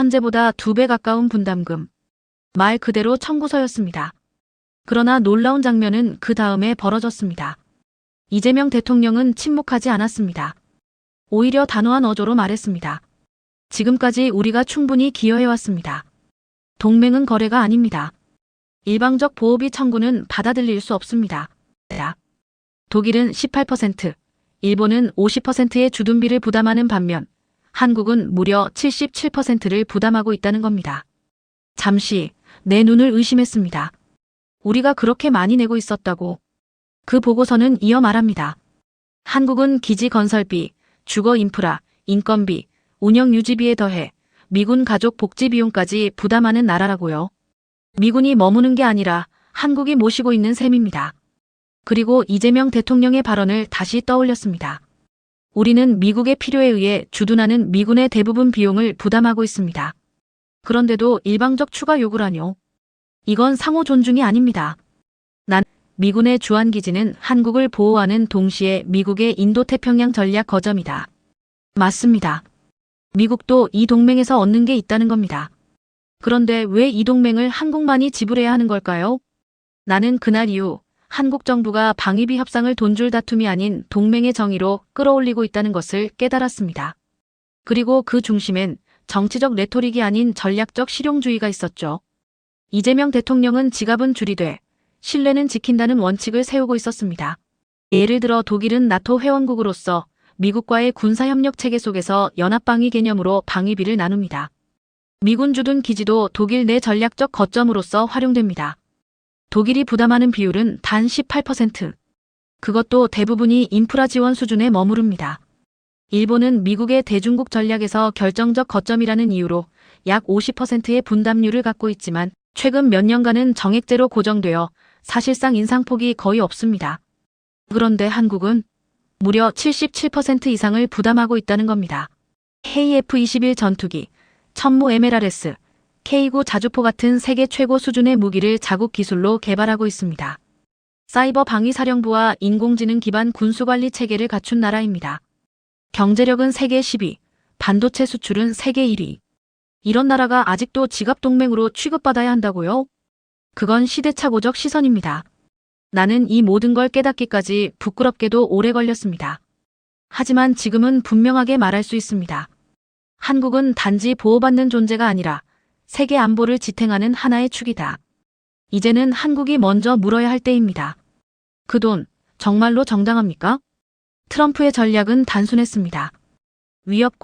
현재보다 두 배 가까운 분담금. 말 그대로 청구서였습니다. 그러나 놀라운 장면은 그 다음에 벌어졌습니다. 이재명 대통령은 침묵하지 않았습니다. 오히려 단호한 어조로 말했습니다. 지금까지 우리가 충분히 기여해왔습니다. 동맹은 거래가 아닙니다. 일방적 보호비 청구는 받아들일 수 없습니다. 독일은 18%, 일본은 50%의 주둔비를 부담하는 반면 한국은 무려 77%를 부담하고 있다는 겁니다. 잠시 내 눈을 의심했습니다. 우리가 그렇게 많이 내고 있었다고. 그 보고서는 이어 말합니다. 한국은 기지 건설비, 주거 인프라, 인건비, 운영 유지비에 더해 미군 가족 복지 비용까지 부담하는 나라라고요. 미군이 머무는 게 아니라 한국이 모시고 있는 셈입니다. 그리고 이재명 대통령의 발언을 다시 떠올렸습니다. 우리는 미국의 필요에 의해 주둔하는 미군의 대부분 비용을 부담하고 있습니다. 그런데도 일방적 추가 요구라뇨. 이건 상호 존중이 아닙니다. 난 미군의 주한기지는 한국을 보호하는 동시에 미국의 인도태평양 전략 거점이다. 맞습니다. 미국도 이 동맹에서 얻는 게 있다는 겁니다. 그런데 왜 이 동맹을 한국만이 지불해야 하는 걸까요? 나는 그날 이후 한국 정부가 방위비 협상을 돈줄 다툼이 아닌 동맹의 정의로 끌어올리고 있다는 것을 깨달았습니다. 그리고 그 중심엔 정치적 레토릭이 아닌 전략적 실용주의가 있었죠. 이재명 대통령은 지갑은 줄이되 신뢰는 지킨다는 원칙을 세우고 있었습니다. 예를 들어 독일은 나토 회원국으로서 미국과의 군사협력 체계 속에서 연합방위 개념으로 방위비를 나눕니다. 미군 주둔 기지도 독일 내 전략적 거점으로서 활용됩니다. 독일이 부담하는 비율은 단 18%. 그것도 대부분이 인프라 지원 수준에 머무릅니다. 일본은 미국의 대중국 전략에서 결정적 거점이라는 이유로 약 50%의 분담률을 갖고 있지만 최근 몇 년간은 정액제로 고정되어 사실상 인상폭이 거의 없습니다. 그런데 한국은 무려 77% 이상을 부담하고 있다는 겁니다. KF-21 전투기, 천무 MLRS, K9 자주포 같은 세계 최고 수준의 무기를 자국 기술로 개발하고 있습니다. 사이버 방위사령부와 인공지능 기반 군수관리 체계를 갖춘 나라입니다. 경제력은 세계 10위, 반도체 수출은 세계 1위. 이런 나라가 아직도 지갑동맹으로 취급받아야 한다고요? 그건 시대착오적 시선입니다. 나는 이 모든 걸 깨닫기까지 부끄럽게도 오래 걸렸습니다. 하지만 지금은 분명하게 말할 수 있습니다. 한국은 단지 보호받는 존재가 아니라 세계 안보를 지탱하는 하나의 축이다. 이제는 한국이 먼저 물어야 할 때입니다. 그 돈 정말로 정당합니까? 트럼프의 전략은 단순했습니다. 위협과